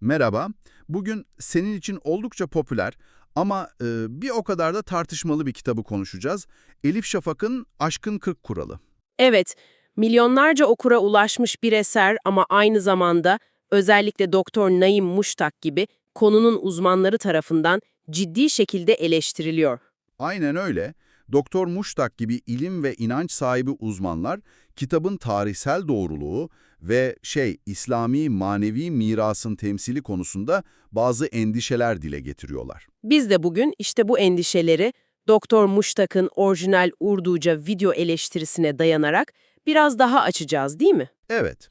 Merhaba. Bugün senin için oldukça popüler ama e, bir o kadar da tartışmalı bir kitabı konuşacağız. Elif Şafak'ın Aşkın 40 Kuralı. Evet, milyonlarca okura ulaşmış bir eser ama aynı zamanda özellikle Doktor Naim Muştak gibi konunun uzmanları tarafından ciddi şekilde eleştiriliyor. Aynen öyle. Doktor Muştak gibi ilim ve inanç sahibi uzmanlar kitabın tarihsel doğruluğu ve şey İslami manevi mirasın temsili konusunda bazı endişeler dile getiriyorlar. Biz de bugün işte bu endişeleri Doktor Muştak'ın orijinal Urduca video eleştirisine dayanarak biraz daha açacağız değil mi? Evet.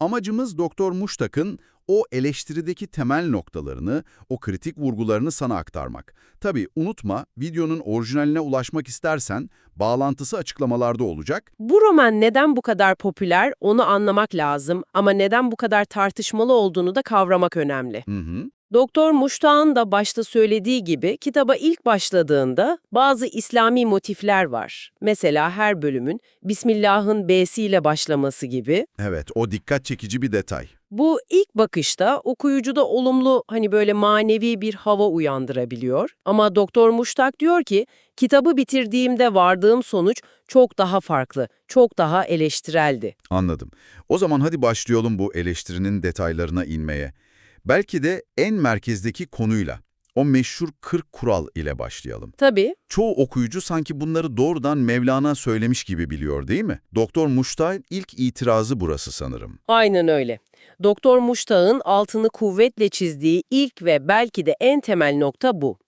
Amacımız Doktor Muştak'ın o eleştirideki temel noktalarını, o kritik vurgularını sana aktarmak. Tabii unutma, videonun orijinaline ulaşmak istersen bağlantısı açıklamalarda olacak. Bu roman neden bu kadar popüler onu anlamak lazım ama neden bu kadar tartışmalı olduğunu da kavramak önemli. Hı hı. Doktor Muştak'ın da başta söylediği gibi kitaba ilk başladığında bazı İslami motifler var. Mesela her bölümün Bismillah'ın B'siyle başlaması gibi. Evet, o dikkat çekici bir detay. Bu ilk bakışta okuyucuda olumlu hani böyle manevi bir hava uyandırabiliyor. Ama Doktor Muştak diyor ki kitabı bitirdiğimde vardığım sonuç çok daha farklı, çok daha eleştireldi. Anladım. O zaman hadi başlayalım bu eleştirinin detaylarına inmeye. Belki de en merkezdeki konuyla, o meşhur 40 kural ile başlayalım. Tabii Çoğu okuyucu sanki bunları doğrudan Mevlana söylemiş gibi biliyor değil mi? Doktor Muştay'ın ilk itirazı burası sanırım. Aynen öyle. Doktor Muştak'ın altını kuvvetle çizdiği ilk ve belki de en temel nokta bu.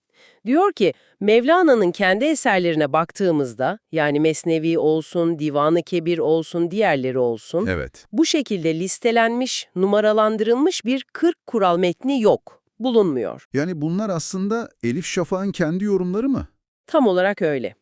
Diyor ki, Mevlana'nın kendi eserlerine baktığımızda, yani Mesnevi olsun, Divan-ı Kebir olsun, diğerleri olsun, Evet. bu şekilde listelenmiş, numaralandırılmış bir 40 kural metni yok, bulunmuyor. Yani bunlar aslında Elif Şafak'ın kendi yorumları mı? Tam olarak öyle.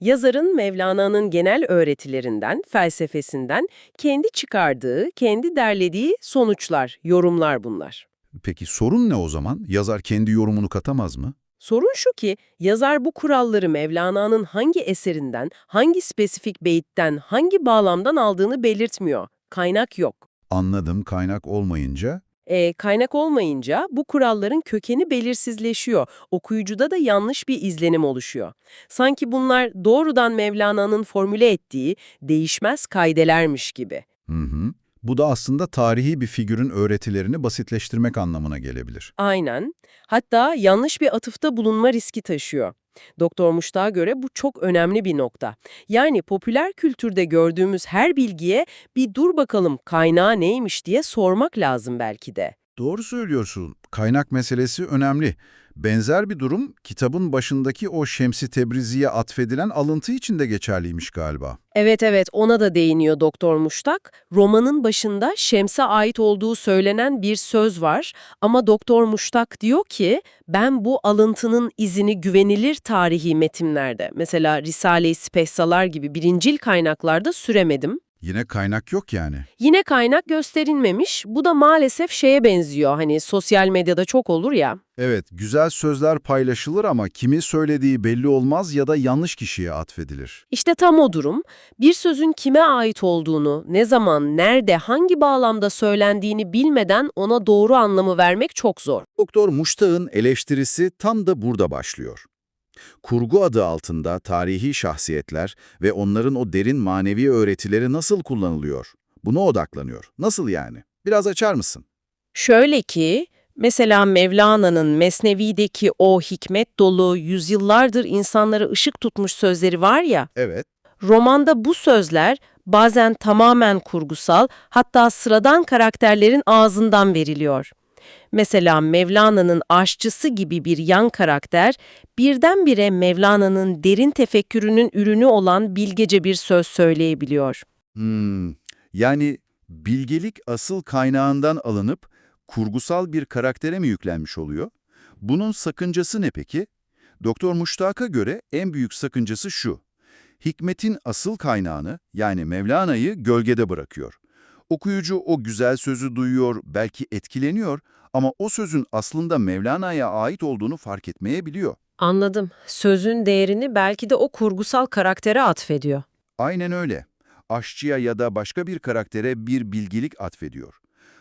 Yazarın Mevlana'nın genel öğretilerinden, felsefesinden kendi çıkardığı, kendi derlediği sonuçlar, yorumlar bunlar. Peki sorun ne o zaman? Yazar kendi yorumunu katamaz mı? Sorun şu ki, yazar bu kuralları Mevlana'nın hangi eserinden, hangi spesifik beyitten, hangi bağlamdan aldığını belirtmiyor. Kaynak yok. Anladım kaynak olmayınca. E, kaynak olmayınca bu kuralların kökeni belirsizleşiyor. Okuyucuda da yanlış bir izlenim oluşuyor. Sanki bunlar doğrudan Mevlana'nın formüle ettiği değişmez kaidelermiş gibi. Hı hı. Bu da aslında tarihi bir figürün öğretilerini basitleştirmek anlamına gelebilir. Aynen. Hatta yanlış bir atıfta bulunma riski taşıyor. Doktor Muştak'a göre bu çok önemli bir nokta. Yani popüler kültürde gördüğümüz her bilgiye bir dur bakalım kaynağı neymiş diye sormak lazım belki de. Doğru söylüyorsun. Kaynak meselesi önemli. Benzer bir durum kitabın başındaki o Şemsi Tebrizi'ye atfedilen alıntı için de geçerliymiş galiba. Evet evet ona da değiniyor Doktor Muştak. Romanın başında Şems'e ait olduğu söylenen bir söz var ama Doktor Muştak diyor ki ben bu alıntının izini güvenilir tarihi metinlerde mesela Risale-i Spehsalar gibi birincil kaynaklarda süremedim. Yine kaynak yok yani. Yine kaynak gösterilmemiş. Bu da maalesef şeye benziyor. Hani sosyal medyada çok olur ya. Evet, güzel sözler paylaşılır ama kimin söylediği belli olmaz ya da yanlış kişiye atfedilir. İşte tam o durum. Bir sözün kime ait olduğunu, ne zaman, nerede, hangi bağlamda söylendiğini bilmeden ona doğru anlamı vermek çok zor. Doktor Muştak'ın eleştirisi tam da burada başlıyor. Kurgu adı altında tarihi şahsiyetler ve onların o derin manevi öğretileri nasıl kullanılıyor? Buna odaklanıyor. Nasıl yani? Biraz açar mısın? Şöyle ki, mesela Mevlana'nın Mesnevi'deki o hikmet dolu, yüzyıllardır insanlara ışık tutmuş sözleri var ya, Evet. romanda bu sözler bazen tamamen kurgusal, hatta sıradan karakterlerin ağzından veriliyor. Mesela Mevlana'nın aşçısı gibi bir yan karakter, birdenbire Mevlana'nın derin tefekkürünün ürünü olan bilgece bir söz söyleyebiliyor. Hmm, yani bilgelik asıl kaynağından alınıp kurgusal bir karaktere mi yüklenmiş oluyor? Bunun sakıncası ne peki? Doktor Muştak'a göre en büyük sakıncası şu. Hikmetin asıl kaynağını yani Mevlana'yı gölgede bırakıyor. Okuyucu o güzel sözü duyuyor, belki etkileniyor ama o sözün aslında Mevlana'ya ait olduğunu fark etmeyebiliyor. Anladım. Sözün değerini belki de o kurgusal karaktere atfediyor. Aynen öyle. Aşçıya ya da başka bir karaktere bir bilgilik atfediyor.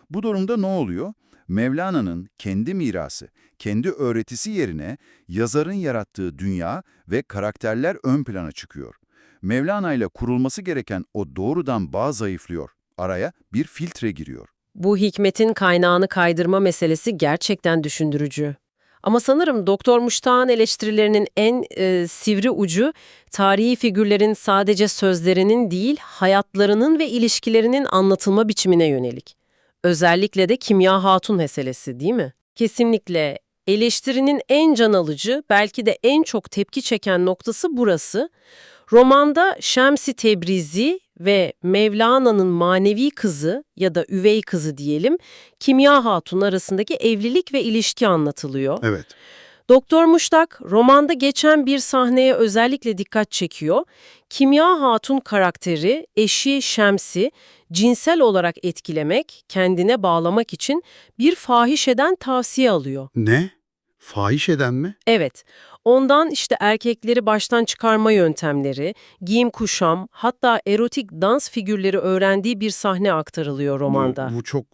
Bu durumda ne oluyor? Mevlana'nın kendi mirası, kendi öğretisi yerine yazarın yarattığı dünya ve karakterler ön plana çıkıyor. Mevlana ile kurulması gereken o doğrudan bağ zayıflıyor. Araya bir filtre giriyor. Bu hikmetin kaynağını kaydırma meselesi gerçekten düşündürücü. Ama sanırım Doktor Muştak'ın eleştirilerinin en e, sivri ucu tarihi figürlerin sadece sözlerinin değil, hayatlarının ve ilişkilerinin anlatılma biçimine yönelik. Özellikle de Kimya Hatun meselesi değil mi? Kesinlikle eleştirinin en can alıcı, belki de en çok tepki çeken noktası burası. Romanda Şems-i Tebrizi ve Mevlana'nın manevi kızı ya da üvey kızı diyelim, Kimya Hatun arasındaki evlilik ve ilişki anlatılıyor. Evet. Doktor Muştak, romanda geçen bir sahneye özellikle dikkat çekiyor. Kimya Hatun karakteri, eşi Şems'i cinsel olarak etkilemek, kendine bağlamak için bir fahişeden tavsiye alıyor. Ne? Fahiş eden mi? Evet, ondan işte erkekleri baştan çıkarma yöntemleri, giyim kuşam, hatta erotik dans figürleri öğrendiği bir sahne aktarılıyor romanda. Bu, bu çok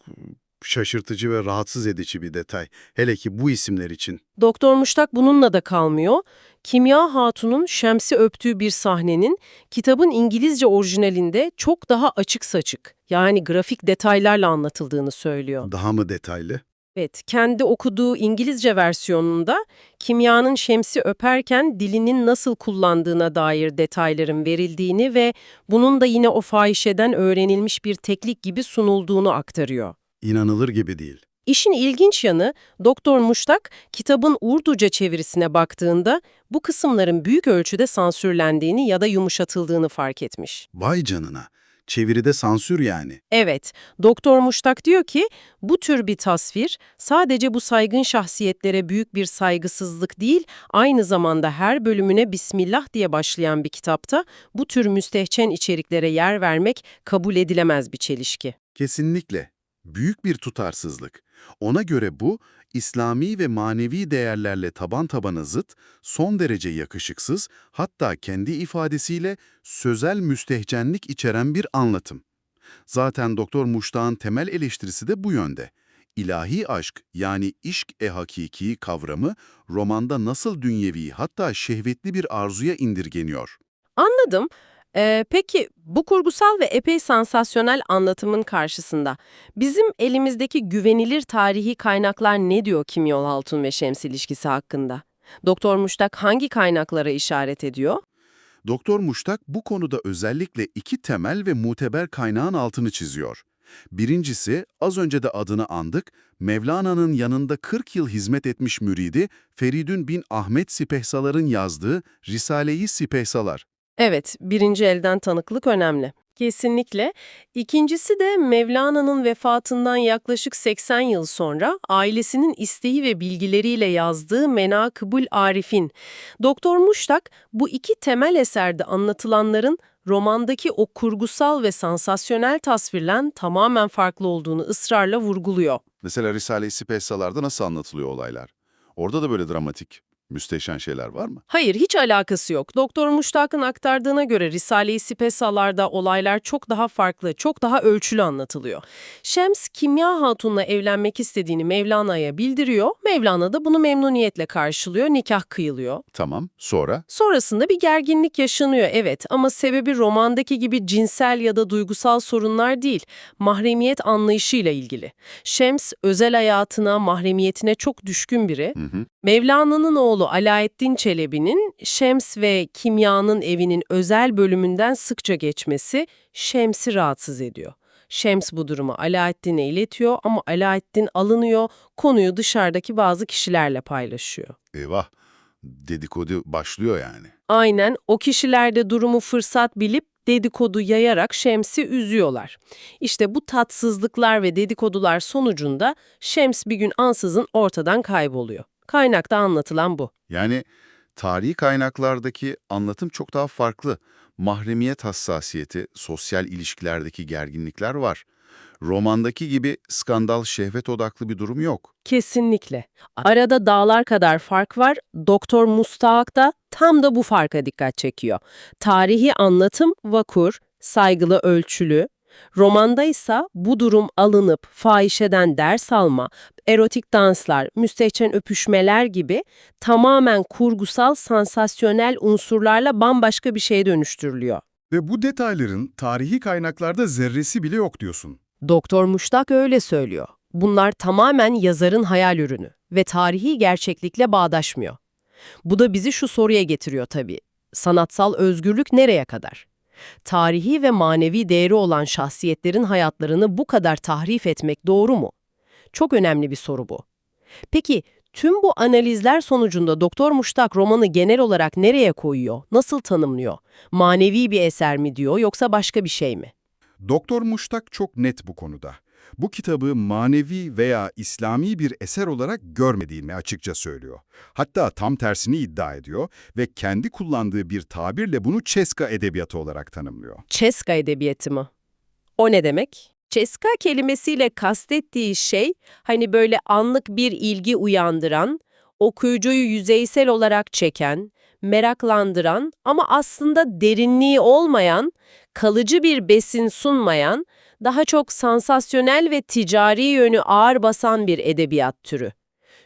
şaşırtıcı ve rahatsız edici bir detay. Hele ki bu isimler için. Doktor Muştak bununla da kalmıyor. Kimya Hatun'un Şems'i öptüğü bir sahnenin kitabın İngilizce orijinalinde çok daha açık saçık, yani grafik detaylarla anlatıldığını söylüyor. Daha mı detaylı? Evet, kendi okuduğu İngilizce versiyonunda kimyanın Şems'i öperken dilinin nasıl kullandığına dair detayların verildiğini ve bunun da yine o fahişeden öğrenilmiş bir teknik gibi sunulduğunu aktarıyor. İnanılır gibi değil. İşin ilginç yanı, Doktor Muştak kitabın Urduca çevirisine baktığında bu kısımların büyük ölçüde sansürlendiğini ya da yumuşatıldığını fark etmiş. Vay canına. Çeviride sansür yani. Evet, Doktor Muştak diyor ki bu tür bir tasvir sadece bu saygın şahsiyetlere büyük bir saygısızlık değil, aynı zamanda her bölümüne Bismillah diye başlayan bir kitapta bu tür müstehcen içeriklere yer vermek kabul edilemez bir çelişki. Kesinlikle. Büyük bir tutarsızlık. Ona göre bu, İslami ve manevi değerlerle taban tabana zıt, son derece yakışıksız, hatta kendi ifadesiyle sözel müstehcenlik içeren bir anlatım. Zaten Doktor Muştak'ın temel eleştirisi de bu yönde. İlahi aşk yani işk-e hakiki kavramı romanda nasıl dünyevi hatta şehvetli bir arzuya indirgeniyor. Anladım. Ee, peki bu kurgusal ve epey sansasyonel anlatımın karşısında bizim elimizdeki güvenilir tarihi kaynaklar ne diyor Kim Yol Altun ve Şems ilişkisi hakkında? Doktor Muştak hangi kaynaklara işaret ediyor? Doktor Muştak bu konuda özellikle iki temel ve muteber kaynağın altını çiziyor. Birincisi, az önce de adını andık, Mevlana'nın yanında 40 yıl hizmet etmiş müridi Feridun bin Ahmet Sipehsalar'ın yazdığı Risale-i Sipehsalar. Evet, birinci elden tanıklık önemli. Kesinlikle. İkincisi de Mevlana'nın vefatından yaklaşık 80 yıl sonra ailesinin isteği ve bilgileriyle yazdığı Menakıbul Arif'in. Doktor Muştak bu iki temel eserde anlatılanların romandaki o kurgusal ve sansasyonel tasvirlen tamamen farklı olduğunu ısrarla vurguluyor. Mesela Risale-i Sipehsalar'da nasıl anlatılıyor olaylar? Orada da böyle dramatik, müsteşen şeyler var mı? Hayır, hiç alakası yok. Doktor Muştak'ın aktardığına göre Risale-i Sipesalar'da olaylar çok daha farklı, çok daha ölçülü anlatılıyor. Şems, Kimya Hatun'la evlenmek istediğini Mevlana'ya bildiriyor. Mevlana da bunu memnuniyetle karşılıyor, nikah kıyılıyor. Tamam, sonra? Sonrasında bir gerginlik yaşanıyor evet ama sebebi romandaki gibi cinsel ya da duygusal sorunlar değil, mahremiyet anlayışıyla ilgili. Şems özel hayatına, mahremiyetine çok düşkün biri. Hı hı. Mevlana'nın oğlu Alaeddin Çelebi'nin Şems ve Kimya'nın evinin özel bölümünden sıkça geçmesi Şems'i rahatsız ediyor. Şems bu durumu Alaeddin'e iletiyor ama Alaeddin alınıyor, konuyu dışarıdaki bazı kişilerle paylaşıyor. Eyvah, dedikodu başlıyor yani. Aynen o kişiler de durumu fırsat bilip dedikodu yayarak Şems'i üzüyorlar. İşte bu tatsızlıklar ve dedikodular sonucunda Şems bir gün ansızın ortadan kayboluyor. Kaynakta anlatılan bu. Yani tarihi kaynaklardaki anlatım çok daha farklı. Mahremiyet hassasiyeti, sosyal ilişkilerdeki gerginlikler var. Romandaki gibi skandal, şehvet odaklı bir durum yok. Kesinlikle. Arada dağlar kadar fark var. Doktor Mustak da tam da bu farka dikkat çekiyor. Tarihi anlatım vakur, saygılı ölçülü. Romanda ise bu durum alınıp fahişeden ders alma, erotik danslar, müstehcen öpüşmeler gibi tamamen kurgusal, sansasyonel unsurlarla bambaşka bir şeye dönüştürülüyor. Ve bu detayların tarihi kaynaklarda zerresi bile yok diyorsun. Doktor Muştak öyle söylüyor. Bunlar tamamen yazarın hayal ürünü ve tarihi gerçeklikle bağdaşmıyor. Bu da bizi şu soruya getiriyor tabii. Sanatsal özgürlük nereye kadar? Tarihi ve manevi değeri olan şahsiyetlerin hayatlarını bu kadar tahrif etmek doğru mu? Çok önemli bir soru bu. Peki tüm bu analizler sonucunda Doktor Muştak romanı genel olarak nereye koyuyor, nasıl tanımlıyor? Manevi bir eser mi diyor yoksa başka bir şey mi? Doktor Muştak çok net bu konuda. Bu kitabı manevi veya İslami bir eser olarak görmediğini açıkça söylüyor. Hatta tam tersini iddia ediyor ve kendi kullandığı bir tabirle bunu Ceska edebiyatı olarak tanımlıyor. Ceska edebiyatı mı? O ne demek? Ceska kelimesiyle kastettiği şey hani böyle anlık bir ilgi uyandıran, okuyucuyu yüzeysel olarak çeken, meraklandıran ama aslında derinliği olmayan, kalıcı bir besin sunmayan, daha çok sansasyonel ve ticari yönü ağır basan bir edebiyat türü.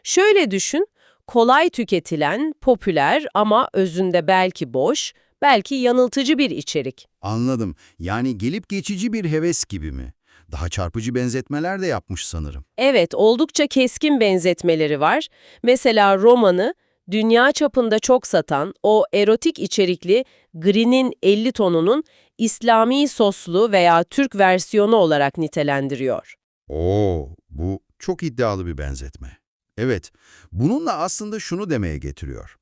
Şöyle düşün, kolay tüketilen, popüler ama özünde belki boş, belki yanıltıcı bir içerik. Anladım. Yani gelip geçici bir heves gibi mi? Daha çarpıcı benzetmeler de yapmış sanırım. Evet, oldukça keskin benzetmeleri var. Mesela romanı dünya çapında çok satan o erotik içerikli Green'in 50 tonunun İslami soslu veya Türk versiyonu olarak nitelendiriyor. Oo, bu çok iddialı bir benzetme. Evet, bununla aslında şunu demeye getiriyor.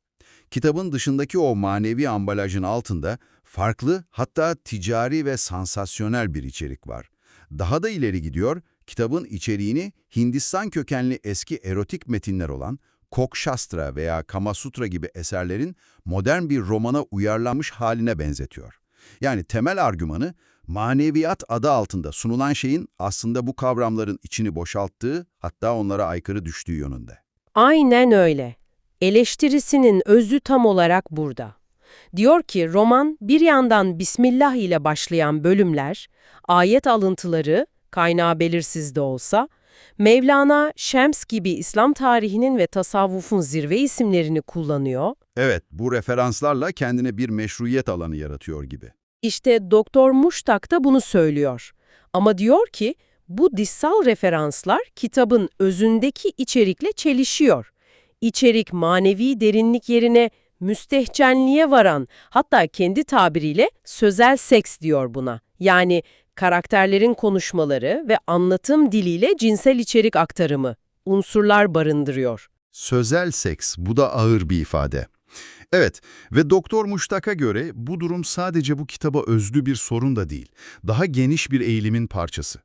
Kitabın dışındaki o manevi ambalajın altında farklı hatta ticari ve sansasyonel bir içerik var. Daha da ileri gidiyor, kitabın içeriğini Hindistan kökenli eski erotik metinler olan Kokshastra veya Kama Sutra gibi eserlerin modern bir romana uyarlanmış haline benzetiyor. Yani temel argümanı maneviyat adı altında sunulan şeyin aslında bu kavramların içini boşalttığı hatta onlara aykırı düştüğü yönünde. Aynen öyle. Eleştirisinin özü tam olarak burada. Diyor ki roman bir yandan Bismillah ile başlayan bölümler, ayet alıntıları, kaynağı belirsiz de olsa, Mevlana, Şems gibi İslam tarihinin ve tasavvufun zirve isimlerini kullanıyor. Evet, bu referanslarla kendine bir meşruiyet alanı yaratıyor gibi. İşte Doktor Muştak da bunu söylüyor. Ama diyor ki bu dissal referanslar kitabın özündeki içerikle çelişiyor. İçerik manevi derinlik yerine müstehcenliğe varan, hatta kendi tabiriyle sözel seks diyor buna. Yani karakterlerin konuşmaları ve anlatım diliyle cinsel içerik aktarımı, unsurlar barındırıyor. Sözel seks, bu da ağır bir ifade. Evet ve Doktor Muştak'a göre bu durum sadece bu kitaba özlü bir sorun da değil, daha geniş bir eğilimin parçası.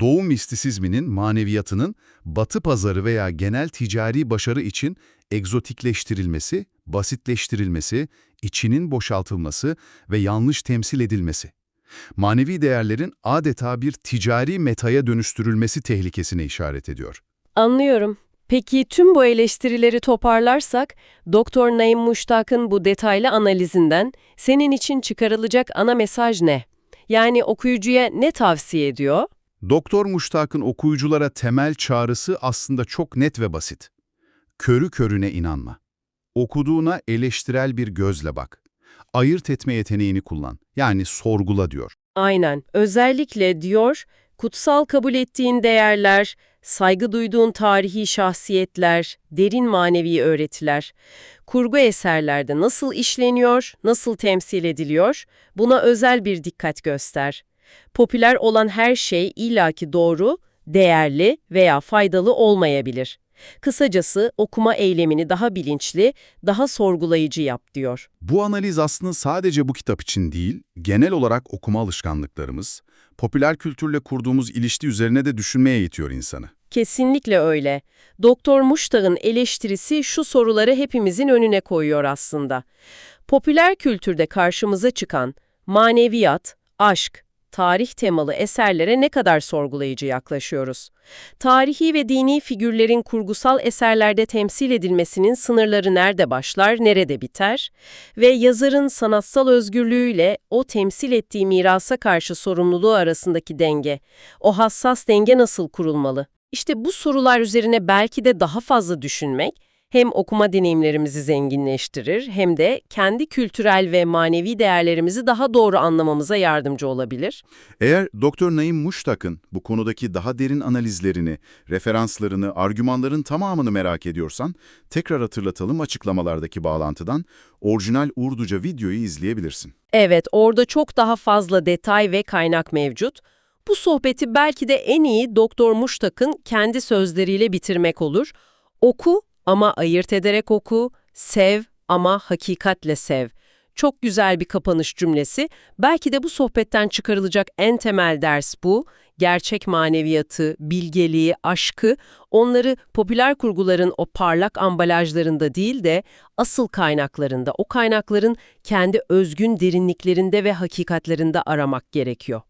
Doğu mistisizminin, maneviyatının batı pazarı veya genel ticari başarı için egzotikleştirilmesi, basitleştirilmesi, içinin boşaltılması ve yanlış temsil edilmesi. Manevi değerlerin adeta bir ticari metaya dönüştürülmesi tehlikesine işaret ediyor. Anlıyorum. Peki tüm bu eleştirileri toparlarsak, Doktor Naim Muştak'ın bu detaylı analizinden senin için çıkarılacak ana mesaj ne? Yani okuyucuya ne tavsiye ediyor? Doktor Muştak'ın okuyuculara temel çağrısı aslında çok net ve basit. Körü körüne inanma. Okuduğuna eleştirel bir gözle bak. Ayırt etme yeteneğini kullan. Yani sorgula diyor. Aynen. Özellikle diyor, kutsal kabul ettiğin değerler, saygı duyduğun tarihi şahsiyetler, derin manevi öğretiler, kurgu eserlerde nasıl işleniyor, nasıl temsil ediliyor, buna özel bir dikkat göster. Popüler olan her şey illaki doğru, değerli veya faydalı olmayabilir. Kısacası okuma eylemini daha bilinçli, daha sorgulayıcı yap diyor. Bu analiz aslında sadece bu kitap için değil, genel olarak okuma alışkanlıklarımız, popüler kültürle kurduğumuz ilişki üzerine de düşünmeye itiyor insanı. Kesinlikle öyle. Doktor Muştak'ın eleştirisi şu soruları hepimizin önüne koyuyor aslında. Popüler kültürde karşımıza çıkan maneviyat, aşk, tarih temalı eserlere ne kadar sorgulayıcı yaklaşıyoruz? Tarihi ve dini figürlerin kurgusal eserlerde temsil edilmesinin sınırları nerede başlar, nerede biter? Ve yazarın sanatsal özgürlüğüyle o temsil ettiği mirasa karşı sorumluluğu arasındaki denge, o hassas denge nasıl kurulmalı? İşte bu sorular üzerine belki de daha fazla düşünmek, hem okuma deneyimlerimizi zenginleştirir hem de kendi kültürel ve manevi değerlerimizi daha doğru anlamamıza yardımcı olabilir. Eğer Dr. Naim Muştak'ın bu konudaki daha derin analizlerini, referanslarını, argümanların tamamını merak ediyorsan, tekrar hatırlatalım açıklamalardaki bağlantıdan orijinal Urduca videoyu izleyebilirsin. Evet, orada çok daha fazla detay ve kaynak mevcut. Bu sohbeti belki de en iyi Doktor Muştak'ın kendi sözleriyle bitirmek olur. Oku ama ayırt ederek oku, sev ama hakikatle sev. Çok güzel bir kapanış cümlesi. Belki de bu sohbetten çıkarılacak en temel ders bu. Gerçek maneviyatı, bilgeliği, aşkı, onları popüler kurguların o parlak ambalajlarında değil de asıl kaynaklarında, o kaynakların kendi özgün derinliklerinde ve hakikatlerinde aramak gerekiyor.